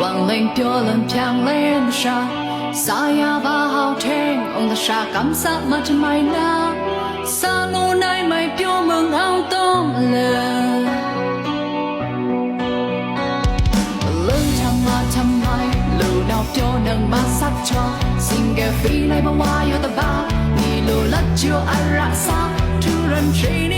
万里丢人漂亮的沙，沙哑吧好听，我的沙干啥嘛就买那，沙路奈买标门好懂了。ပြောနိုင်မစပ်ချစင်ကဖီလိုက်ဘဝရတဲ့ဘာဒီလိုလက်ချိုအရစာသူရန်ချင်း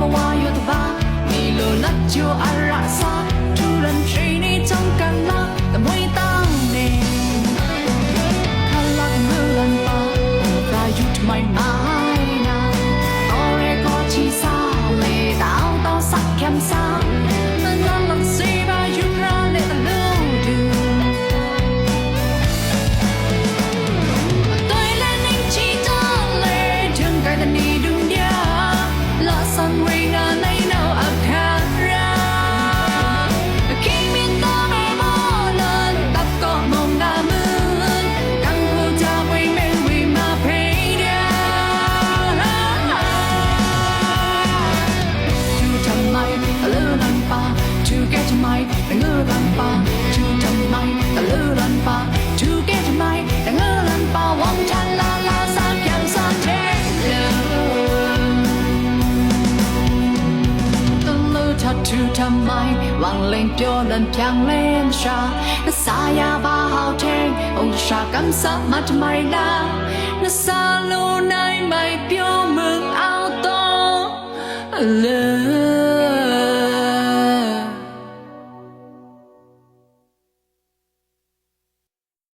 ဘဝယုတ်ပါမီလိုနတ်ချိုအရာစာ to the mind 望领表能将脸杀那撒呀吧好听哦啥感萨马特玛里拉那撒路奈买表门奥东 love